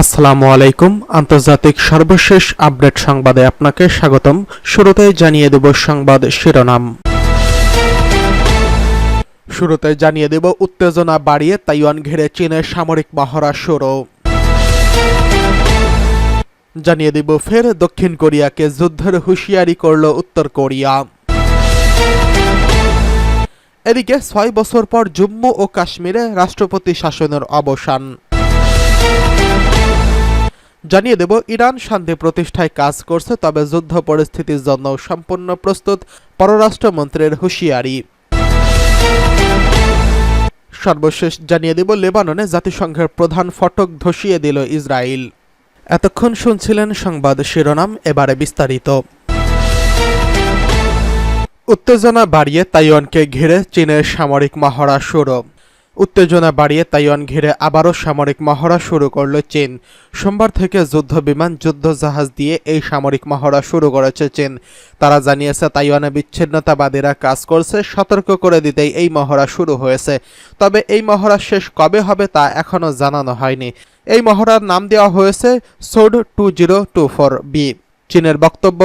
আসসালামু আলাইকুম। আন্তর্জাতিক সর্বশেষ আপডেট সংবাদে আপনাকে স্বাগতম। শুরুতেই জানিয়ে দেব সংবাদ শিরোনাম। শুরুতে জানিয়ে দেব উত্তেজনা বাড়িয়ে তাইওয়ান ঘিরে চীনের সামরিক মহড়া শুরু। জানিয়ে দেব ফের দক্ষিণ কোরিয়াকে যুদ্ধের হুঁশিয়ারি করল উত্তর কোরিয়া। এদিকে ছয় বছর পর জম্মু ও কাশ্মীরে রাষ্ট্রপতি শাসনের অবসান। জানিয়ে দেব, ইরান শান্তি প্রতিষ্ঠায় কাজ করছে, তবে যুদ্ধ পরিস্থিতির জন্য সম্পূর্ণ প্রস্তুত পররাষ্ট্রমন্ত্রীর হুঁশিয়ারি। সর্বশেষ জানিয়ে দেব, লেবাননে জাতিসংঘের প্রধান ফটক ধসিয়ে দিল ইসরায়েল। এতক্ষণ শুনছিলেন সংবাদ শিরোনাম, এবারে বিস্তারিত। উত্তেজনা বাড়িয়ে তাইওয়ানকে ঘিরে চীনের সামরিক মহড়া শুরু। উত্তেজনা বাড়িয়ে তাইওয়ান ঘিরে আবারও সামরিক মহড়া শুরু করল চীন। সোমবার থেকে যুদ্ধ বিমান যুদ্ধ জাহাজ দিয়ে এই সামরিক মহড়া শুরু করেছে চীন। তারা জানিয়েছে, তাইওয়ানে বিচ্ছিন্নতাবাদীরা কাজ করছে, সতর্ক করে দিতেই এই মহড়া শুরু হয়েছে। তবে এই মহড়া শেষ কবে হবে তা এখনও জানানো হয়নি। এই মহড়ার নাম দেওয়া হয়েছে, sword two zero two four B. চীনের বক্তব্য,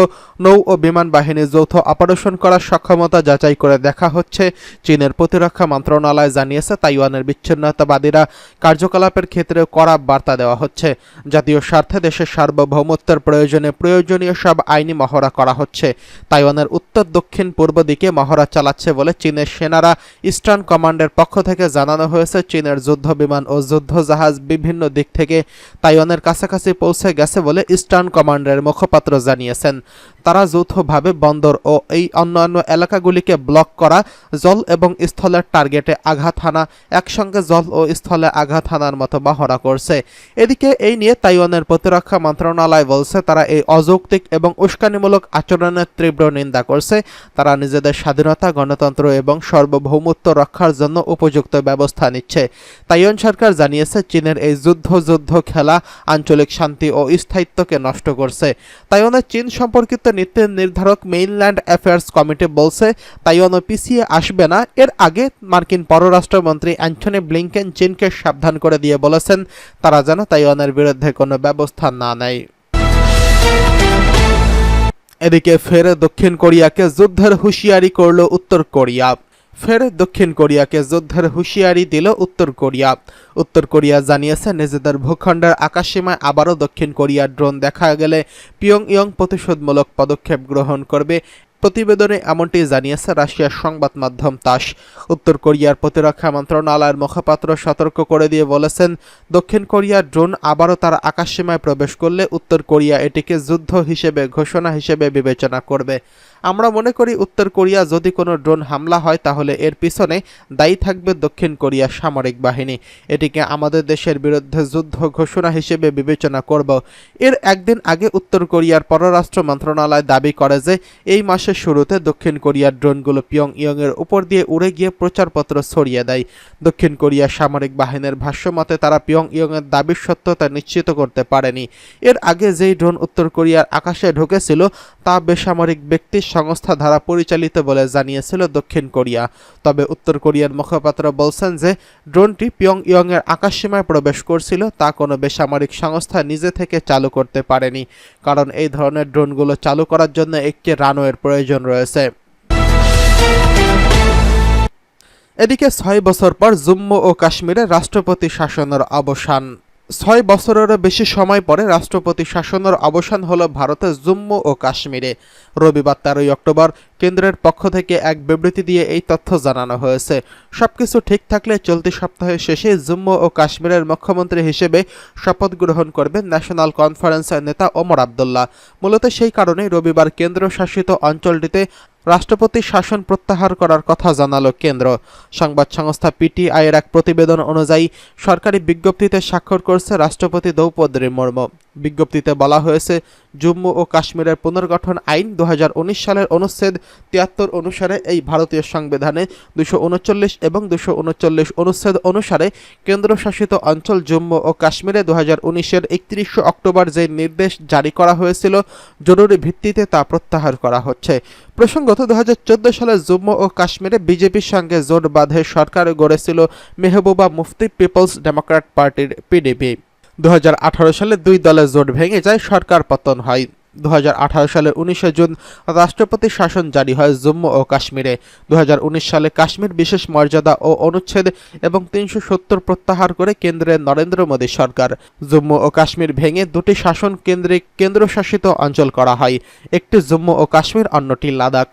নৌ ও বিমান বাহিনীর যৌথ অপারেশন করার সক্ষমতা যাচাই করে দেখা হচ্ছে। চীনের প্রতিরক্ষা মন্ত্রণালয় জানিয়েছে, তাইওয়ানের বিচ্ছিন্নতাবাদীরা কার্যকলাপের ক্ষেত্রে কড়া বার্তা দেওয়া হচ্ছে। জাতীয় স্বার্থে দেশের সার্বভৌমত্বের প্রয়োজনে প্রয়োজনীয় সব আইনি মহড়া করা হচ্ছে। তাইওয়ানের উত্তর, দক্ষিণ, পূর্ব দিকে মহড়া চালাচ্ছে বলে চীনের সেনারা ইস্টার্ন কমান্ডের পক্ষ থেকে জানানো হয়েছে। চীনের যুদ্ধ বিমান ও যুদ্ধ জাহাজ বিভিন্ন দিক থেকে তাইওয়ানের কাছাকাছি পৌঁছে গেছে বলে ইস্টার্ন কমান্ডের মুখপাত্র জানিয়েছেন তারা যৌথভাবে বন্দর ও এই অন্যান্য এলাকাগুলিকে ব্লক করা, জল এবং স্থলের টার্গেটে আঘাত হানা, একসঙ্গে জল ও স্থলে আঘাত হানার মতো মহড়া করছে। এদিকে এই নিয়ে তাইওয়ানের প্রতিরক্ষা মন্ত্রণালয় বলছে, তারা এই অযৌক্তিক এবং উস্কানিমূলক আচরণের তীব্র নিন্দা করছে। তারা নিজেদের স্বাধীনতা, গণতন্ত্র এবং সার্বভৌমত্ব রক্ষার জন্য উপযুক্ত ব্যবস্থা নিচ্ছে। তাইওয়ান সরকার জানিয়েছে, চীনের এই যুদ্ধ যুদ্ধ খেলা আঞ্চলিক শান্তি ও স্থায়িত্বকে নষ্ট করছে। তাইওয়ানের চীন সম্পর্কিত নীতি নির্ধারক মেইনল্যান্ড অ্যাফেয়ার্স কমিটি বলছে তাইওয়ানও পিছিয়ে আসবে না। এর আগে মার্কিন পররাষ্ট্রমন্ত্রী অ্যান্থনি ব্লিংকেন চীনকে সাবধান করে দিয়ে বলেছেন, তারা যেন তাইওয়ানের বিরুদ্ধে কোনো ব্যবস্থা না নেয়। এদিকে ফের দক্ষিণ কোরিয়াকে যুদ্ধের হুঁশিয়ারি করল উত্তর কোরিয়া। ফের দক্ষিণ কোরিয়াকে যুদ্ধের হুঁশিয়ারি দিল উত্তর কোরিয়া। উত্তর কোরিয়া জানিয়েছে, নিজেদের ভূখণ্ডের আকাশসীমায় আবারও দক্ষিণ কোরিয়ার ড্রোন দেখা গেলে পিয়ং ইয়ং প্রতিশোধমূলক পদক্ষেপ গ্রহণ করবে প্রতিবেদনে এমনটি জানিয়েছে রাশিয়ার সংবাদ মাধ্যম তাস। উত্তর কোরিয়ার প্রতিরক্ষা মন্ত্রণালয়ের মুখপাত্র সতর্ক করে দিয়ে বলেছেন, দক্ষিণ কোরিয়ার ড্রোন আবারও তার আকাশসীমায় প্রবেশ করলে উত্তর কোরিয়া এটিকে যুদ্ধ হিসেবে, ঘোষণা হিসেবে বিবেচনা করবে। আমরা মনে করি উত্তর কোরিয়া যদি কোনো ড্রোন হামলা হয়, তাহলে এর পিছনে দায়ী থাকবে দক্ষিণ কোরিয়ার সামরিক বাহিনী। এটিকে আমাদের দেশের বিরুদ্ধে যুদ্ধ ঘোষণা হিসেবে বিবেচনা করব। এর একদিন আগে উত্তর কোরিয়ার পররাষ্ট্র মন্ত্রণালয় দাবি করে যে, এই মাসের শুরুতে দক্ষিণ কোরিয়ার ড্রোনগুলো পিয়ং ইয়ংয়ের উপর দিয়ে উড়ে গিয়ে প্রচারপত্র ছড়িয়ে দেয়। দক্ষিণ কোরিয়ার সামরিক বাহিনীর ভাষ্যমতে তারা পিয়ং ইয়ংয়ের দাবির সত্যতা নিশ্চিত করতে পারেনি। এর আগে যেই ড্রোন উত্তর কোরিয়ার আকাশে ঢুকেছিল, তা বেসামরিক ব্যক্তির সংস্থা দ্বারা পরিচালিত বলে জানিয়েছিল দক্ষিণ কোরিয়া। তবে উত্তর কোরিয়ার মুখপাত্র বলছেন যে, ড্রোনটি পিয়ং ইয়ংয়ের আকাশসীমায় প্রবেশ করছিল, তা কোনো বেসামরিক সংস্থা নিজে থেকে চালু করতে পারেনি। কারণ এই ধরনের ড্রোনগুলো চালু করার জন্য একটি রানওয়ের প্রয়োজন। রয়েছে। এদিকে ছয় বছর পর জম্মু ও কাশ্মীরে রাষ্ট্রপতি শাসনের অবসান। ছয় বছরেরও বেশি সময় পরে রাষ্ট্রপতি শাসনের অবসান হলো ভারতের জম্মু ও কাশ্মীরে। রবিবার তেরোই অক্টোবর কেন্দ্রের পক্ষ থেকে এক বিবৃতি দিয়ে এই তথ্য জানানো হয়েছে। সবকিছু ঠিক থাকলে চলতি সপ্তাহের শেষে জম্মু ও কাশ্মীরের মুখ্যমন্ত্রী হিসেবে শপথ গ্রহণ করবেন ন্যাশনাল কনফারেন্সের নেতা ওমর আবদুল্লাহ। মূলত সেই কারণে রবিবার কেন্দ্রশাসিত অঞ্চলটিতে রাষ্ট্রপতি শাসন প্রত্যাহার করার কথা জানালো কেন্দ্র। সংবাদ সংস্থা পিটিআইয়ের এক প্রতিবেদন অনুযায়ী সরকারি বিজ্ঞপ্তিতে স্বাক্ষর করছে রাষ্ট্রপতি দ্রৌপদী মুর্মু। বিজ্ঞপ্তিতে বলা হয়েছে, জম্মু ও কাশ্মীরের পুনর্গঠন আইন দু হাজার উনিশ সালের অনুচ্ছেদ তিয়াত্তর অনুসারে এই ভারতীয় সংবিধানে দুশো উনচল্লিশ এবং দুশো উনচল্লিশ অনুচ্ছেদ অনুসারে কেন্দ্রশাসিত অঞ্চল জম্মু ও কাশ্মীরে দু হাজার উনিশের একত্রিশে অক্টোবর যে নির্দেশ জারি করা হয়েছিল, জরুরি ভিত্তিতে তা প্রত্যাহার করা হচ্ছে। প্রসঙ্গত দু হাজার চোদ্দ সালে জম্মু ও কাশ্মীরে বিজেপির সঙ্গে জোট বাঁধে সরকার গড়েছিল মেহবুবা মুফতি পিপলস ডেমোক্র্যাট পার্টির পিডিপি। দু হাজার আঠারো সালে দুই দলের জোট ভেঙে যায়, সরকার পতন হয়। দু সালের উনিশে জুন রাষ্ট্রপতি শাসন জারি হয় জম্মু ও কাশ্মীরে। দুই হাজার উনিশ সালে কাশ্মীর বিশেষ মর্যাদা ও অনুচ্ছেদ এবং তিনশো সত্তর প্রত্যাহার করে কেন্দ্রের নরেন্দ্র মোদী সরকার। জম্মু ও কাশ্মীর ভেঙে দুটি শাসন কেন্দ্রিক কেন্দ্রশাসিত অঞ্চল করা হয়, একটি জম্মু ও কাশ্মীর, অন্যটি লাদাখ।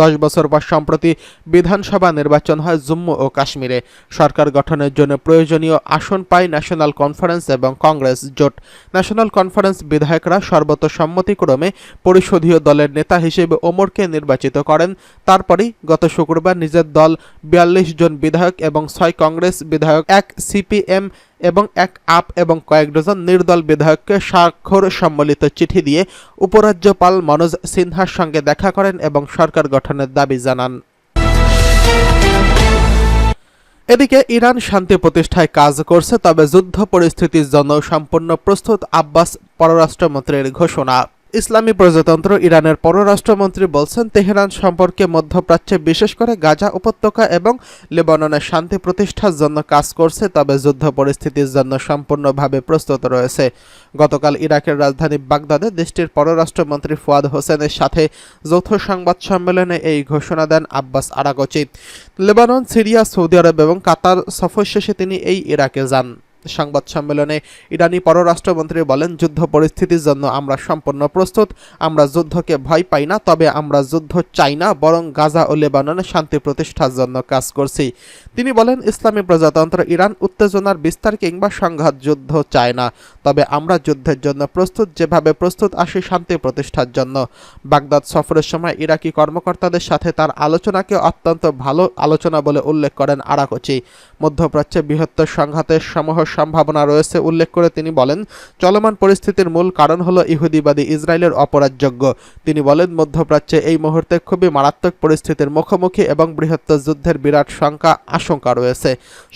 দশ বছর পর সম্প্রতি বিধানসভা নির্বাচন হয় জম্মু ও কাশ্মীরে। সরকার গঠনের জন্য প্রয়োজনীয় আসন পায় ন্যাশনাল কনফারেন্স এবং কংগ্রেস জোট ন্যাশনাল কনফারেন্স বিধায়করা সর্বতসম্মতিক্রমে পরিষদীয় দলের নেতা হিসেবে ওমরকে নির্বাচিত করেন। তারপরেই গত শুক্রবার নিজের দল বিয়াল্লিশ জন বিধায়ক এবং ছয় কংগ্রেস বিধায়ক, এক সিপিএম এবং এক আপ এবং কয়েক ডজন নির্দল বিধায়ককে স্বাক্ষর সম্বলিত চিঠি দিয়ে উপরাজ্যপাল মনোজ সিনহার সঙ্গে দেখা করেন এবং সরকার গঠনের দাবি জানান। এদিকে ইরান শান্তি প্রতিষ্ঠায় কাজ করছে, তবে যুদ্ধ পরিস্থিতির জন্য সম্পূর্ণ প্রস্তুত আব্বাস পররাষ্ট্রমন্ত্রীর ঘোষণা। ইসলামী প্রজাতন্ত্র ইরানের পররাষ্ট্রমন্ত্রী বলছেন, তেহরান সম্পর্কে মধ্যপ্রাচ্যে বিশেষ করে গাজা উপত্যকা এবং লেবাননের শান্তি প্রতিষ্ঠার জন্য কাজ করছে, তবে যুদ্ধ পরিস্থিতির জন্য সম্পূর্ণভাবে প্রস্তুত রয়েছে। গতকাল ইরাকের রাজধানী বাগদাদে দেশটির পররাষ্ট্রমন্ত্রী ফুয়াদ হোসেনের সাথে যৌথ সংবাদ সম্মেলনে এই ঘোষণা দেন Abbas Araghchi. Lebanon, Syria, Saudi Arab এবং কাতার সফর শেষে তিনি এই ইরাকে যান। সংবাদ সম্মেলনে ইরানি পররাষ্ট্রমন্ত্রী বলেন, যুদ্ধ পরিস্থিতির জন্য আমরা সম্পূর্ণ প্রস্তুত, আমরা যুদ্ধকে ভয় পাই না, তবে আমরা যুদ্ধ চাই না, বরং গাজা ও লেবাননে শান্তি প্রতিষ্ঠার জন্য কাজ করছি। তিনি বলেন, ইসলামী প্রজাতন্ত্র ইরান উত্তেজনার বিস্তার কিংবা সংঘাত যুদ্ধ চায় না, তবে আমরা যুদ্ধের জন্য প্রস্তুত, যেভাবে প্রস্তুত আসি শান্তি প্রতিষ্ঠার জন্য। বাগদাদ সফরের সময় ইরাকি কর্মকর্তাদের সাথে তার আলোচনাকে অত্যন্ত ভালো আলোচনা বলে উল্লেখ করেন আরাকচি। মধ্যপ্রাচ্যে বৃহত্তর সংঘাতের সমূহ সম্ভাবনা রয়েছে, উল্লেখ করে তিনি বলেন, চলমান পরিস্থিতির মূল কারণ হলো ইহুদিবাদী ইসরায়েলের অপরাধযোগ্য। তিনি বলেন, মধ্যপ্রাচ্যে এই মুহূর্তে খুবই মারাত্মক পরিস্থিতির মুখোমুখি এবং বৃহত্তর যুদ্ধের বিরাট সংখ্যা আশঙ্কা রয়েছে।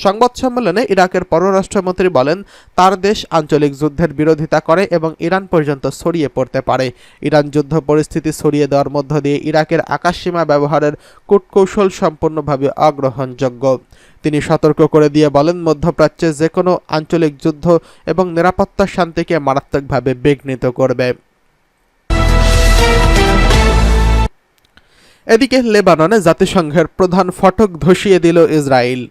সংবাদ সম্মেলনে ইরাকের পররাষ্ট্রমন্ত্রী বলেন, তার দেশ আঞ্চলিক যুদ্ধের বিরোধিতা করে এবং ইরান পর্যন্ত ছড়িয়ে পড়তে পারে। ইরান যুদ্ধ পরিস্থিতি ছড়িয়ে দেওয়ার মধ্য দিয়ে ইরাকের আকাশসীমা ব্যবহারের কূটকৌশল সম্পূর্ণভাবে অগ্রহণযোগ্য। তিনি সতর্ক করে দিয়ে বলেন, মধ্যপ্রাচ্যে যে কোনো আঞ্চলিক যুদ্ধ এবং নিরাপত্তা শান্তিকে মারাত্মকভাবে বিঘ্নিত করবে। এদিকে লেবাননে জাতিসংঘের প্রধান ফটক ধসিয়ে দিল ইসরায়েল।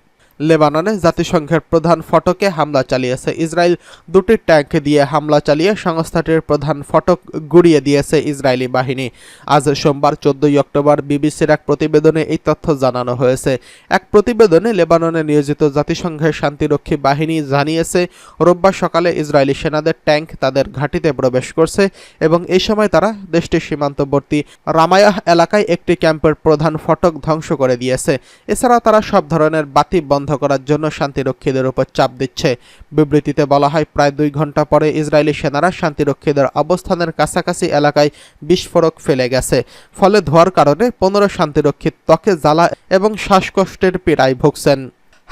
লেবাননে জাতিসংঘের প্রধান ফটকে হামলা চালিয়েছে। ইসরায়েল দুটি ট্যাঙ্ক দিয়ে হামলা চালিয়ে সংস্থাটির প্রধান ফটক গুড়িয়ে দিয়েছে ইসরায়েলি বাহিনী। আজ সোমবার চোদ্দই অক্টোবর বিবিসির এক প্রতিবেদনে এই তথ্য জানানো হয়েছে। এক প্রতিবেদনে লেবাননে নিয়োজিত জাতিসংঘের শান্তিরক্ষী বাহিনী জানিয়েছে, রোববার সকালে ইসরায়েলি সেনাদের ট্যাঙ্ক তাদের ঘাঁটিতে প্রবেশ করছে এবং এই সময় তারা দেশটির সীমান্তবর্তী রামায়াহ এলাকায় একটি ক্যাম্পের প্রধান ফটক ধ্বংস করে দিয়েছে। এছাড়া তারা সব ধরনের বাতি বন্ধ করার জন্য শান্তিরক্ষীদের উপর চাপ দিচ্ছে। বিবৃতিতে বলা হয়, প্রায় দুই ঘণ্টা পরে ইসরায়েলি সেনারা শান্তিরক্ষীদের অবস্থানের কাছাকাছি এলাকায় বিস্ফোরক ফেলে গেছে। ফলে ধোয়ার কারণে পনেরো শান্তিরক্ষীর ত্বকে জ্বালা এবং শ্বাসকষ্টের পীড়ায় ভুগছেন।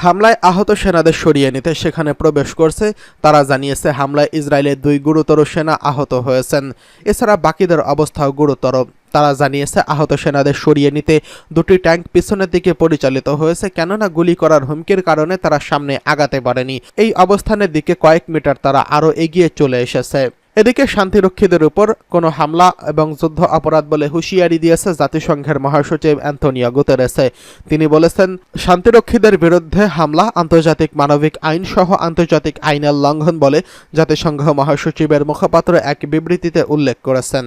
হামলায় আহত সেনাদের সরিয়ে নিতে সেখানে প্রবেশ করছে। তারা জানিয়েছে, হামলায় ইসরায়েলের দুই গুরুতর সেনা আহত হয়েছেন। এছাড়া বাকিদের অবস্থাও গুরুতর। তারা জানিয়েছে, আহত সেনাদের সরিয়ে নিতে দুটি ট্যাঙ্ক পিছনের দিকে পরিচালিত হয়েছে। কেননা গুলি করার হুমকির কারণে তারা সামনে আগাতে পারেনি। এই অবস্থানের দিকে কয়েক মিটার তারা আরও এগিয়ে চলে এসেছে। এদিকে শান্তিরক্ষীদের উপর কোনো হামলা এবং যুদ্ধ অপরাধ বলে হুঁশিয়ারি দিয়েছে জাতিসংঘের মহাসচিব অ্যান্থনিও গুতেরেসে। তিনি বলেছেন, শান্তিরক্ষীদের বিরুদ্ধে হামলা, আন্তর্জাতিক মানবিক আইন সহ আন্তর্জাতিক আইনের লঙ্ঘন বলে জাতিসংঘ মহাসচিবের মুখপাত্র এক বিবৃতিতে উল্লেখ করেছেন।